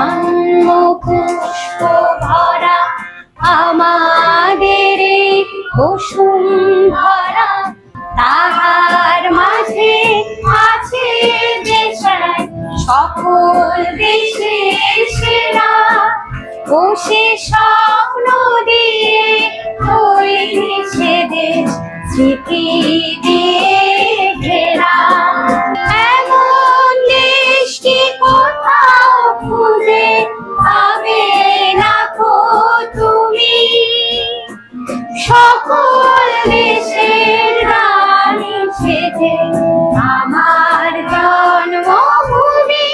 জন্ম পুষ্প ভরা আমাদের এই বসুন্ধরা তাহার মাঝে আছে দেশায় সকল দেশের সেরা। বসে স্বপ্ন দিয়ে তৈরিছে দেশ, স্মৃতি দিয়ে ঘেরা। এমন দেশটি কোথাও খুঁজে পাবে না কো তুমি। সকল দেশের রানী সেজে আমার জন্মভূমি।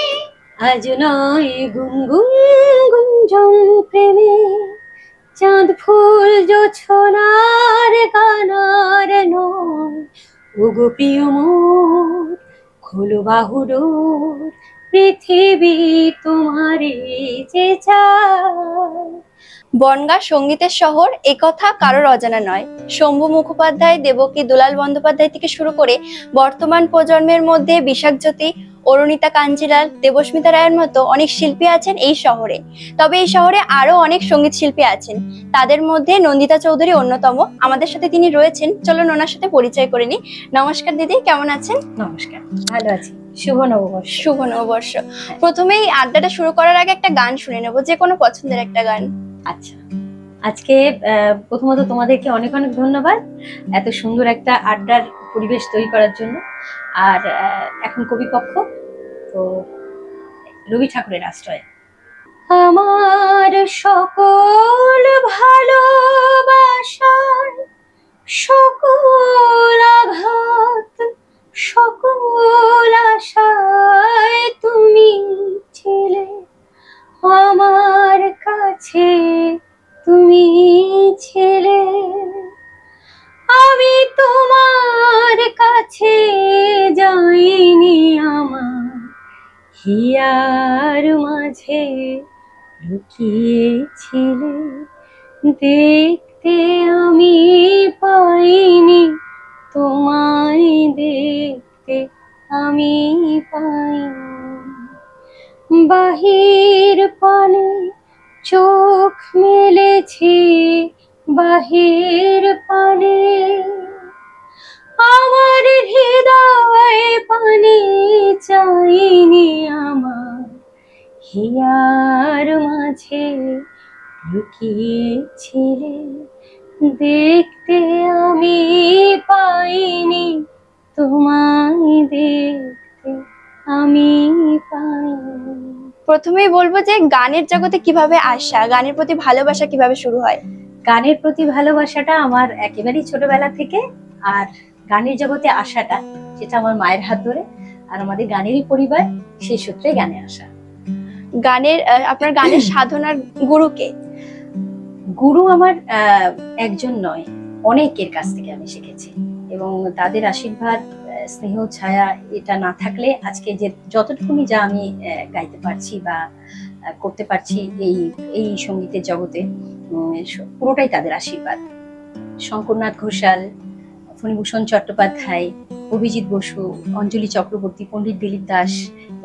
আজ নয় গুনগুন গুঞ্জন প্রেমে চাঁদ ফুল জোছনার গানার নয়। ওগো প্রিয় মোর খোলো বাহুডোর পৃথিবী তোমারে যে বনগাঁ সঙ্গীতের শহর একথা কারোর অজানা নয়। শম্ভু মুখোপাধ্যায় দেবকী দুলাল বন্দ্যোপাধ্যায় থেকে শুরু করে বর্তমান প্রজন্মের মধ্যে বিশাখজ্যোতি অরুণিতা কাঞ্জিলাল দেবস্মিতা রায়ের মতো অনেক শিল্পী আছেন এই শহরে। তবে এই শহরে আরও অনেক সংগীত শিল্পী আছেন। তাদের মধ্যে নন্দিতা চৌধুরী অন্যতম। আমাদের সাথে তিনি রয়েছেন। চলুন ওনার সাথে পরিচয় করে নিই। নমস্কার দিদি কেমন আছেন? নমস্কার ভালো আছি। শুভ নববর্ষ। শুভ নববর্ষ। প্রথমেই আড্ডাটা শুরু করার আগে একটা গান শুনে নেব যে কোনো পছন্দের একটা গান। আচ্ছা। আজকে প্রথমত তোমাদেরকে অনেক অনেক ধন্যবাদ এত সুন্দর একটা আড্ডার পরিবেশ তৈরি করার জন্য। আর এখন কবি পক্ষ তো রবি ঠাকুরের আশ্রয়। আমার সকল ভালোবাসার সকল আঘাত সকল আশায় তুমি ছিলে, আমার কাছে তুমি ছিলে। আমি তোমার কাছে যাইনি আমার হিয়ার মাঝে লুকিয়েছিলে। দেখতে আমি পাইনি তোমায় দেখতে আমি পাই বাহির পানে চোখ মেলেছি, বাহির পানে আমার হৃদয় পানি চাইনি আমার। হিয়ার মাঝে লুকিয়েছিলে দেখতে আমি পাইনি তোমায় দেখতে আমি পাইনি। প্রথমেই বলব যে গানের জগতে কীভাবে আসা গানের প্রতি ভালোবাসা কীভাবে শুরু হয়? গানের প্রতি ভালোবাসাটা আমার একেবারেই ছোটবেলা থেকে আর গানের জগতে আসাটা সেটা আমার মায়ের হাত ধরে আর আমাদের গানেরই পরিবার সেই সূত্রে গানে আসা। গানের আপনার গানের সাধনার গুরুকে গুরু আমার একজন নয়, অনেকের কাছ থেকে আমি শিখেছি। এবং তাদের আশীর্বাদ স্নেহ, ছায়া, এটা না থাকলে আজকে যে যতটুকুনি যা আমি গাইতে পারছি বা করতে পারছি এই এই সঙ্গীতের জগতে পুরোটাই তাদের আশীর্বাদ। শঙ্করনাথ ঘোষাল, ফণিভূষণ চট্টোপাধ্যায়, অভিজিৎ বসু, অঞ্জলি চক্রবর্তী, পণ্ডিত দিলীপ দাস,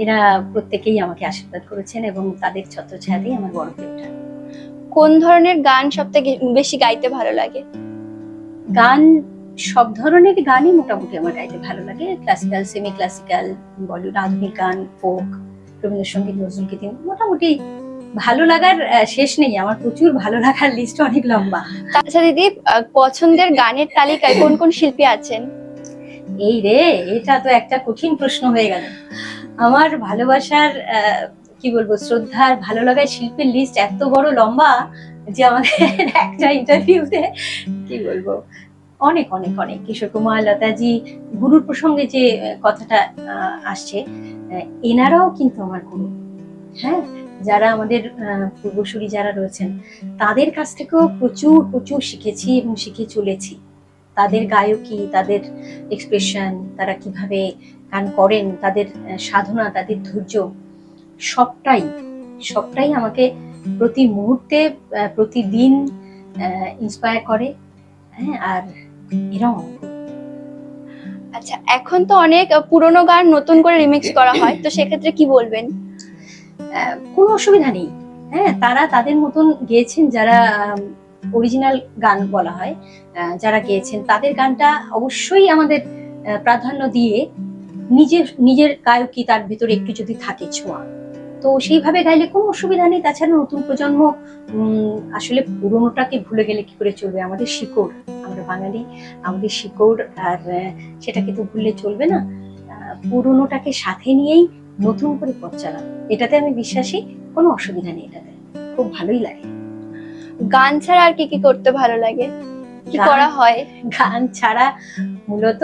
এরা প্রত্যেকেই আমাকে আশীর্বাদ করেছেন এবং তাদের ছত্রছায়াতেই আমার বড় ওঠা কোন ধরনের গান সব থেকে বেশি গাইতে ভালো লাগে? গান সব ধরনের গানই মোটামুটি আমার গাইতে ভালো লাগে। ক্লাসিক্যাল সেমি ক্লাসিক্যাল বলিউড আধুনিক গান ফোক রবীন্দ্রসঙ্গীত নজরুল গীতি মোটামুটি ভালো লাগার শেষ নেই। আমার প্রচুর ভালো লাগার লিস্ট অনেক লম্বা। আচ্ছা দিদি পছন্দের গানের তালিকায় কোন কোন শিল্পী আছেন? এই রে এটা তো একটা কঠিন প্রশ্ন হয়ে গেল। আমার ভালোবাসার আহ, কি বলব, শ্রদ্ধার, ভালো লাগার শিল্পের লিস্ট এত বড় লম্বা যে আমাদের একটা ইন্টারভিউতে কি বলব, অনেক অনেক অনেক। কিশোর কুমার, লতাজি, গুরুর প্রসঙ্গে যে কথাটা আসছে এনারাও কিন্তু আমার গুরু। হ্যাঁ যারা আমাদের পূর্বসূরি যারা রয়েছেন, তাদের কাছ থেকেও প্রচুর প্রচুর শিখেছি এবং শিখে চলেছি। তাদের গায়কী, তাদের এক্সপ্রেশন তারা কীভাবে গান করেন, তাদের সাধনা, তাদের ধৈর্য সবটাই সবটাই আমাকে প্রতি মুহূর্তে প্রতিদিন ইন্সপায়ার করে হ্যাঁ আর গুরু। আচ্ছা এখন তো অনেক পুরনো গান নতুন করে রিমিক্স করা হয় তো সেক্ষেত্রে কি বলবেন কোনো অসুবিধা নেই হ্যাঁ তারা তাদের মতন গেয়েছেন যারা অরিজিনাল গান বলা হয় আহ, যারা গেয়েছেন তাদের গানটা অবশ্যই আমাদের প্রাধান্য দিয়ে নিজের নিজের গায়কী তার ভিতরে একটু যদি থাকে ছোঁয়া তো সেইভাবে গাইলে কোনো অসুবিধা নেই। তাছাড়া নতুন প্রজন্ম আসলে পুরোনোটাকে ভুলে গেলে কি করে চলবে? আমাদের শিকড় আমরা বাঙালি আমাদের শিকড় আর সেটাকে তো ভুললে চলবে না। পুরোনোটাকে সাথে নিয়েই নতুন করে পথ চালানো। এটাতে আমি বিশ্বাসী কোনো অসুবিধা নেই এটাতে। খুব ভালোই লাগে। গান ছাড়া আর কি কি করতে ভালো লাগে? কি করা হয়? গান ছাড়া মূলত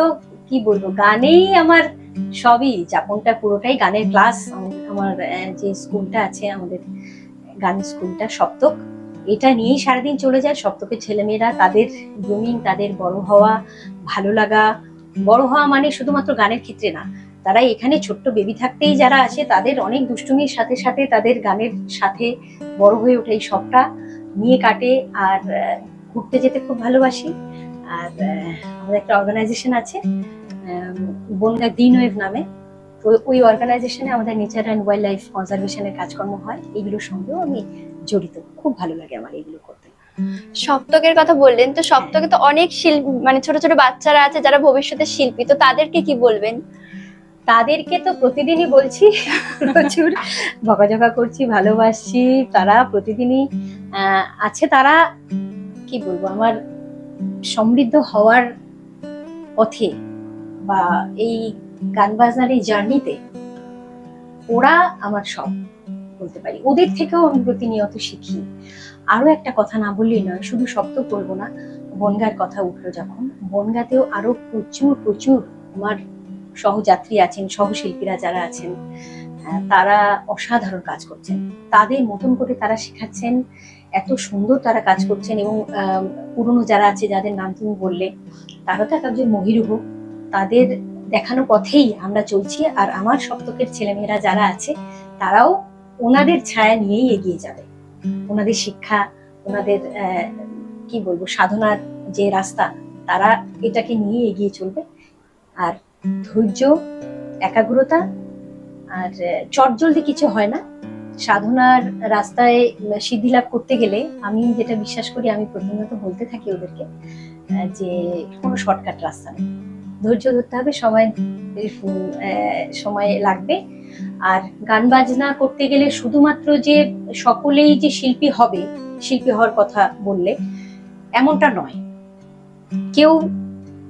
কি বলব? গানেই আমার সবই যাপনটা পুরোটাই গানের ক্লাস আমার যে স্কুলটা আছে, আমাদের গান স্কুলটা সপ্তক। এটা নিয়েই সারাদিন চলে যায়। সপ্তকের ছেলেমেয়েরা তাদের গ্রুমিং তাদের বড় হওয়া, ভালো লাগা। বড় হওয়া মানে শুধুমাত্র গানের ক্ষেত্রে না, তারা এখানে ছোট্ট বেবি থাকতেই যারা আছে, তাদের অনেক দুষ্টুমির সাথে সাথে তাদের গানের সাথে বড় হয়ে ওঠে এই সবটা। নিয়ে কাটে আর ঘুরতে যেতে খুব ভালোবাসি। আর আমাদের একটা অর্গানাইজেশন আছে বনগা গ্রিন ওয়েভ নামে। তো ওই অর্গানাইজেশনে আমাদের নেচার অ্যান্ড ওয়াইল্ড লাইফ কনজারভেশনের কাজকর্ম হয়। এগুলোর সঙ্গেও আমি জড়িত। খুব ভালো লাগে আমার এগুলো করতে। সপ্তকের কথা বললেন তো সপ্তকে তো অনেক শিল্পী মানে ছোট ছোট বাচ্চারা আছে যারা ভবিষ্যতে শিল্পী। তো তাদেরকে কি বলবেন? তাদেরকে তো প্রতিদিনই বলছি প্রচুর বকাঝকা করছি ভালোবাসছি। তারা প্রতিদিনই আহ, আছে তারা কি বলব আমার সমৃদ্ধ হওয়ার পথে বা এই গান বাজনার এই জার্নিতে ওরা আমার সব বলতে পারি। ওদের থেকেও আমি প্রতিনিয়ত শিখি। আরও একটা কথা না বললেই নয়, শুধু শব্দ করব না, বনগার কথা উঠল যখন। বনগাতেও আরও প্রচুর প্রচুর আমার সহযাত্রী আছেন, সহশিল্পীরা যারা আছেন তারা অসাধারণ কাজ করছেন। তাদের মতন করে তারা শেখাচ্ছেন, এত সুন্দর তারা কাজ করছেন এবং পুরনো যারা আছে, যাদের নাম তুমি বললে, তারা তো এক একজন মহিরুহ তাদের দেখানো পথেই আমরা চলছি আর আমার সপ্তকের ছেলেমেয়েরা যারা আছে, তারাও ওনাদের ছায়া নিয়েই এগিয়ে যাবে। ওনাদের শিক্ষা, ওনাদের কি বলব, সাধনার যে রাস্তা, তারা এটাকে নিয়ে এগিয়ে চলবে। আর ধৈর্য, একাগ্রতা আর চটজলদি কিছু হয় না। সাধনার রাস্তায় সিদ্ধি লাভ করতে গেলে আমি যেটা বিশ্বাস করি, আমি প্রতিনিয়ত বলতে থাকি ওদেরকে যে কোনো শর্টকাট রাস্তা নেই। ধৈর্য ধরতে হবে সময় সময় লাগবে। আর গান বাজনা করতে গেলে শুধুমাত্র যে সকলেই যে শিল্পী হবে, শিল্পী হওয়ার কথা বললে, এমনটা নয়। কেউ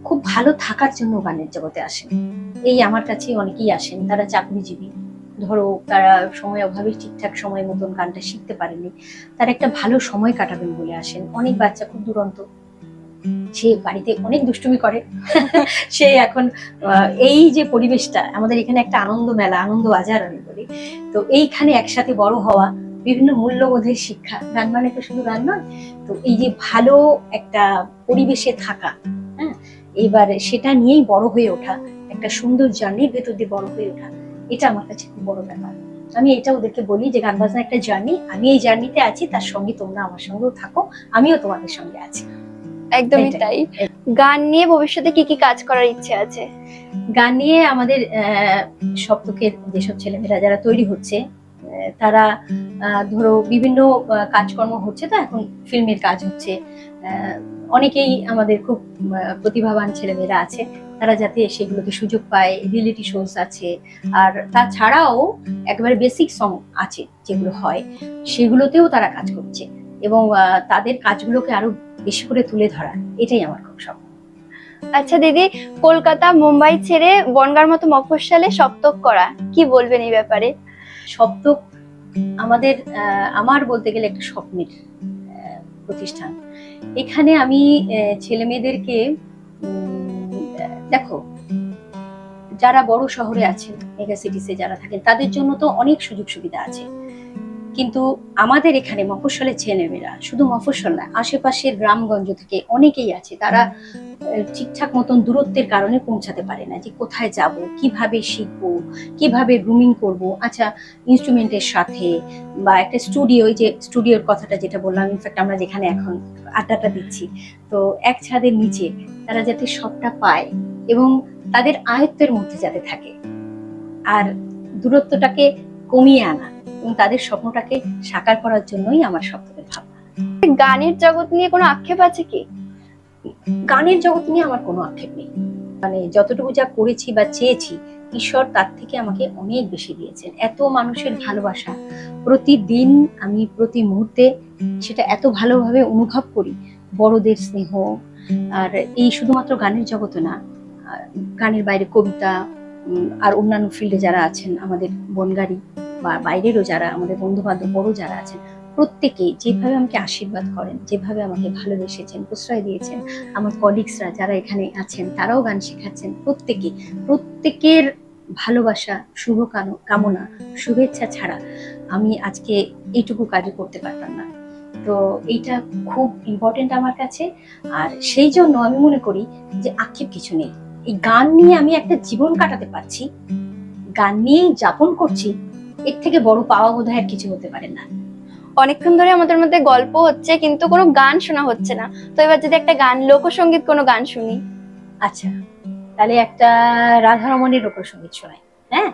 খুব ভালো থাকার জন্য গানের জগতে আসেন। এই আমার কাছে অনেকেই আসেন, তারা চাকরিজীবী। ধরো, তারা সময় অভাবে ঠিকঠাক সময় মতন গানটা শিখতে পারেনি তারা একটা ভালো সময় কাটাবেন বলে আসেন। অনেক বাচ্চা খুব দুরন্ত। সে বাড়িতে অনেক দুষ্টুমি করে, সে এখন এই যে পরিবেশটা, আমাদের এখানে একটা আনন্দ মেলা, আনন্দ বাজার আমি বলি। তো এইখানে একসাথে বড় হওয়া, বিভিন্ন মূল্যবোধের শিক্ষা, গান মানে তো শুধু গান নয়, তো এই যে ভালো একটা পরিবেশে থাকা হ্যাঁ এবার সেটা নিয়েই বড় হয়ে ওঠা, একটা সুন্দর জার্নির ভেতর দিয়ে বড় হয়ে ওঠা, এটা আমার কাছে খুব বড় ব্যাপার। আমি এটা ওদেরকে বলি যে, গান বাজনা একটা জার্নি, আমি এই জার্নিতে আছি, তার সঙ্গে তোমরা আমার সঙ্গেও থাকো, আমিও তোমাদের সঙ্গে আছি। একদমই তাই। গান নিয়ে ভবিষ্যতে কি কি কাজ করার ইচ্ছে আছে? গান নিয়ে আমাদের সপ্তকের যেসব ছেলেমেয়েরা যারা তৈরি হচ্ছে তারা ধরো বিভিন্ন কাজকর্ম হচ্ছে তো এখন ফিল্মের কাজ হচ্ছে। অনেকেই আমাদের খুব প্রতিভাবান ছেলেমেয়েরা আছে। তারা যাতে সেগুলোকে সুযোগ পায় রিয়েলিটি শোজ আছে। আর তাছাড়াও একেবারে বেসিক সং আছে যেগুলো হয় সেগুলোতেও তারা কাজ করছে। এবং তাদের কাজগুলোকে আরও বেশি করে তুলে ধরা এটাই আমার খুব স্বপ্ন আচ্ছা দিদি কলকাতা মুম্বাই ছেড়ে বনগার মতো মফস্বলে সপ্তক করা কি বলবেন এই ব্যাপারে? সপ্তক আমাদের আমার বলতে গেলে একটা স্বপ্নের প্রতিষ্ঠান। এখানে আমি ছেলে মেয়েদেরকে দেখো যারা বড় শহরে আছেন মেগা সিটিসে যারা থাকেন তাদের জন্য তো অনেক সুযোগ সুবিধা আছে। কিন্তু আমাদের এখানে মফস্বলের ছেলেমেয়েরা শুধু মফস্বল না, আশেপাশের গ্রামগঞ্জ থেকে অনেকেই আছে, তারা ঠিকঠাক মতন দূরত্বের কারণে পৌঁছাতে পারে না যে কোথায় যাব, কীভাবে শিখব, কীভাবে গ্রুমিং করব। আচ্ছা ইনস্ট্রুমেন্টের সাথে বা একটা স্টুডিও যে স্টুডিওর কথাটা যেটা বললাম ইনফ্যাক্ট আমরা যেখানে এখন আড্ডাটা দিচ্ছি, তো এক ছাদের নিচে তারা যাতে সবটা পায় এবং তাদের আয়ত্তের মধ্যে যাতে থাকে। আর দূরত্বটাকে কমিয়ে আনা। এবং তাদের স্বপ্নটাকে সাকার করার জন্যই আমার সবথেকে ভাবনা। গানের জগৎ নিয়ে কোনো আক্ষেপ আছে কি? গানের জগৎ নিয়ে আমার কোনো আক্ষেপ নেই। মানে যতটুকু যা করেছি বা চেয়েছি ঈশ্বর তার থেকে আমাকে অনেক বেশি দিয়েছেন। এত মানুষের ভালোবাসা প্রতিদিন আমি প্রতি মুহূর্তে সেটা এত ভালোভাবে অনুভব করি। বড়দের স্নেহ আর এই শুধুমাত্র গানের জগতে না গানের বাইরে কবিতা আর অন্যান্য ফিল্ডে যারা আছেন, আমাদের বনগাড়ি বা বাইরেরও যারা, আমাদের বন্ধু বান্ধব বড় যারা আছেন প্রত্যেকেই যেভাবে আমাকে আশীর্বাদ করেন, যেভাবে আমাকে ভালোবেসেছেন, প্রশ্রয় দিয়েছেন, আমার কলিগসরা যারা এখানে আছেন, তারাও গান শেখাচ্ছেন, প্রত্যেকে, প্রত্যেকের ভালোবাসা, শুভ কামনা, শুভেচ্ছা ছাড়া আমি আজকে এইটুকু কাজও করতে পারতাম না। তো এইটা খুব ইম্পর্টেন্ট আমার কাছে। আর সেই জন্য আমি মনে করি যে আক্ষেপ কিছু নেই। এই গান নিয়ে আমি একটা জীবন কাটাতে পারছি গান নিয়েই যাপন করছি এর থেকে বড় পাওয়া বোধ আর কিছু হতে পারে না। অনেকক্ষণ ধরে আমাদের মধ্যে গল্প হচ্ছে কিন্তু কোনো গান শোনা হচ্ছে না। তো এবার যদি একটা গান লোকসঙ্গীত কোনো গান শুনি। আচ্ছা তাহলে একটা রাধারমণের লোকসঙ্গীত শোনাই হ্যাঁ?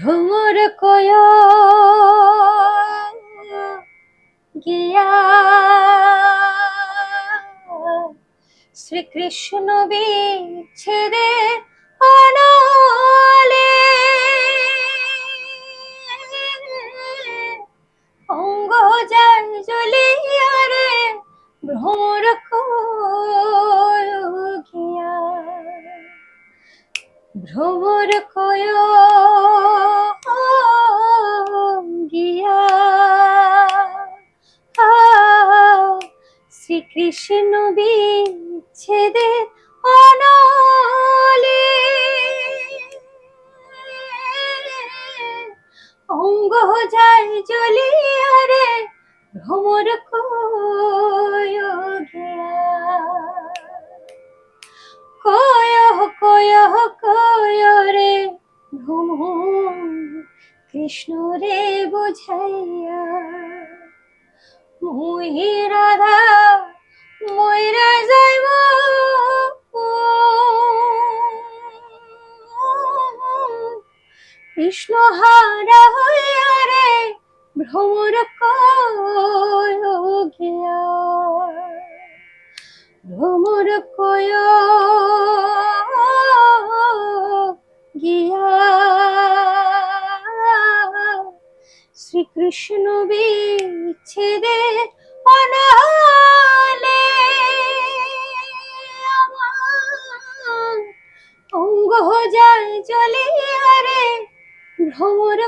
ঢুমুর কয় গিয়া শ্রীকৃষ্ণ বিচ্ছেদে অনলে। অঙ্গ যায় বুঝাইয়া যাইব কৃষ্ণ হারা হইয়া রে ভ্রমর কয় গিয়া ভ্রমর কয় শ্রীকৃষ্ণ বিচ্ছেদে অনালে অঙ্গ যায় ভ্রমর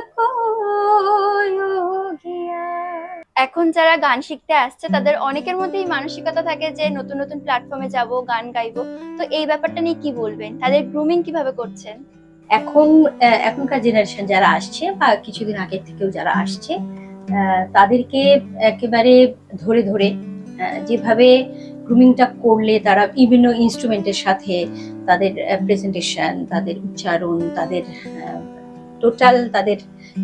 এখন যারা গান শিখতে আসছে, তাদের অনেকের মধ্যেই মানসিকতা থাকে যে নতুন নতুন প্ল্যাটফর্মে যাব, গান গাইবো। তো এই ব্যাপারটা নিয়ে কি বলবেন? তাদের গ্রুমিং কীভাবে করছেন? এখন এখনকার জেনারেশন যারা আসছে বা কিছুদিন আগের থেকেও যারা আসছে তাদেরকে একেবারে ধরে ধরে যেভাবে গ্রুমিংটা করলে তারা বিভিন্ন ইনস্ট্রুমেন্টের সাথে তাদের প্রেজেন্টেশন তাদের উচ্চারণ, তাদের টোটাল তাদের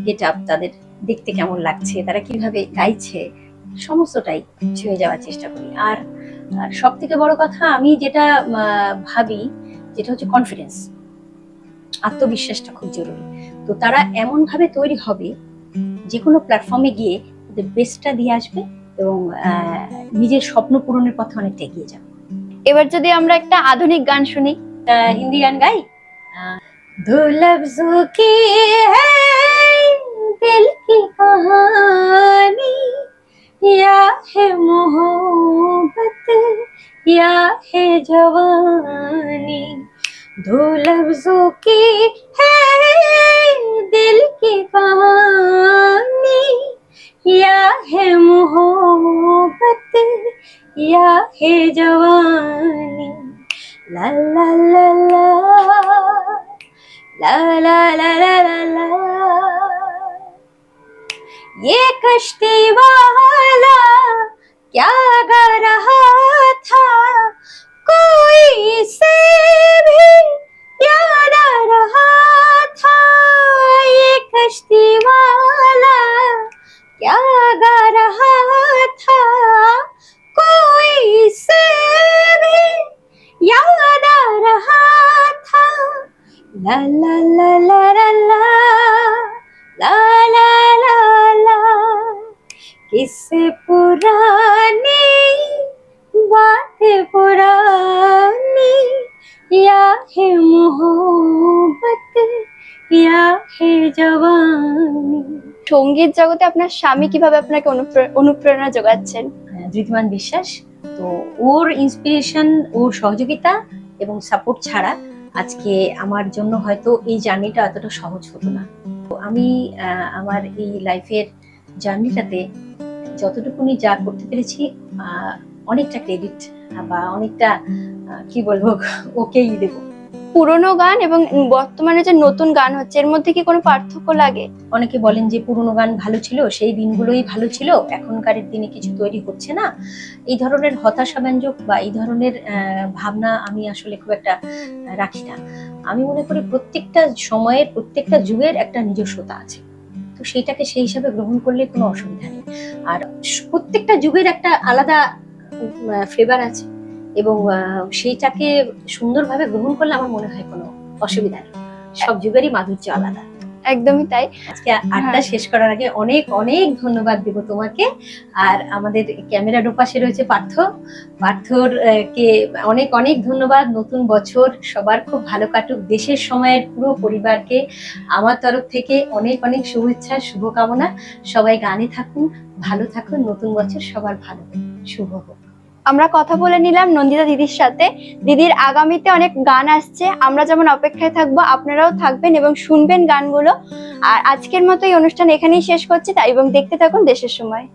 গেট আপ তাদের দেখতে কেমন লাগছে, তারা কীভাবে গাইছে, সমস্তটাই ছুঁয়ে যাওয়ার চেষ্টা করি। আর সব থেকে বড় কথা আমি যেটা ভাবি, যেটা হচ্ছে কনফিডেন্স আত্মবিশ্বাসটা খুব জরুরি। তো তারা এমনভাবে তৈরি হবে যে কোনো প্ল্যাটফর্মে গিয়ে ওদের বেস্টটা দিয়ে আসবে এবং নিজের স্বপ্ন পূরণের পথে অনেকটা এগিয়ে যাবে। এবার যদি আমরা একটা আধুনিক গান শুনি হিন্দি গান গাই? দু লফজু দিল কি ইয়া হে মোহবত ইয়া হে জওয়ানি? दो लफ्जों की है दिल की कहानी। या है मोहब्बत, या है जवानी। ला ला ला ला। ला ला ला ला ला ला। ये कश्ती वाला क्या गा रहा था? कोई से भी आ रहा था। সংগীত জগতে আপনার স্বামী কীভাবে আপনাকে অনুপ্রে- অনুপ্রেরণা যোগাচ্ছেন? ধৃতিমান বিশ্বাস তো ওর ইন্সপিরেশন ওর সহযোগিতা এবং সাপোর্ট ছাড়া আজকে আমার জন্য হয়তো এই জার্নিটা এতটা সহজ হতো না। তো আমি আমার এই লাইফের জার্নিটাতে যতটুকুনি যা করতে পেরেছি আহ, অনেকটা ক্রেডিট বা অনেকটা কি বলব ওকেই দেবো। পুরোনো গান এবং বর্তমানে যে নতুন গান হচ্ছে, এর মধ্যে কি কোনো পার্থক্য লাগে? অনেকে বলেন যে পুরোনো গান ভালো ছিল, সেই দিনগুলোই ভালো ছিল এখনকার দিনে কিছু তৈরি হচ্ছে না। এই ধরনের হতাশাব্যঞ্জক বা এই ধরনের ভাবনা আমি আসলে খুব একটা রাখি না। আমি মনে করি প্রত্যেকটা সময়ের, প্রত্যেকটা যুগের একটা নিজস্বতা আছে। তো সেইটাকে সেই হিসাবে গ্রহণ করলে কোনো অসুবিধা নেই। আর প্রত্যেকটা যুগের একটা আলাদা ফ্লেভার আছে। এবং সেইটাকে সুন্দরভাবে গ্রহণ করলে আমার মনে হয় কোনো অসুবিধা নেই। সব যুগেরই মাধুর্য আলাদা। একদমই তাই। আজকে আড্ডা হ্যাঁ। শেষ করার আগে অনেক অনেক ধন্যবাদ দেব তোমাকে। আর আমাদের ক্যামেরার ওপাশে রয়েছে পার্থ। পার্থর কে অনেক অনেক ধন্যবাদ। নতুন বছর সবার খুব ভালো কাটুক। দেশের সময়ের পুরো পরিবারকে আমার তরফ থেকে অনেক অনেক শুভেচ্ছা শুভকামনা। সবাই গানে থাকুন ভালো থাকুন। নতুন বছর সবার ভালো শুভ হোক। আমরা কথা বলে নিলাম নন্দিতা দিদির সাথে। দিদির আগামীতে অনেক গান আসছে। আমরা যেমন অপেক্ষায় থাকব, আপনারাও থাকবেন এবং শুনবেন গানগুলো। আর আজকের মতো এই অনুষ্ঠান এখানেই শেষ করছি। তাই এবং দেখতে থাকুন দেশের সময়।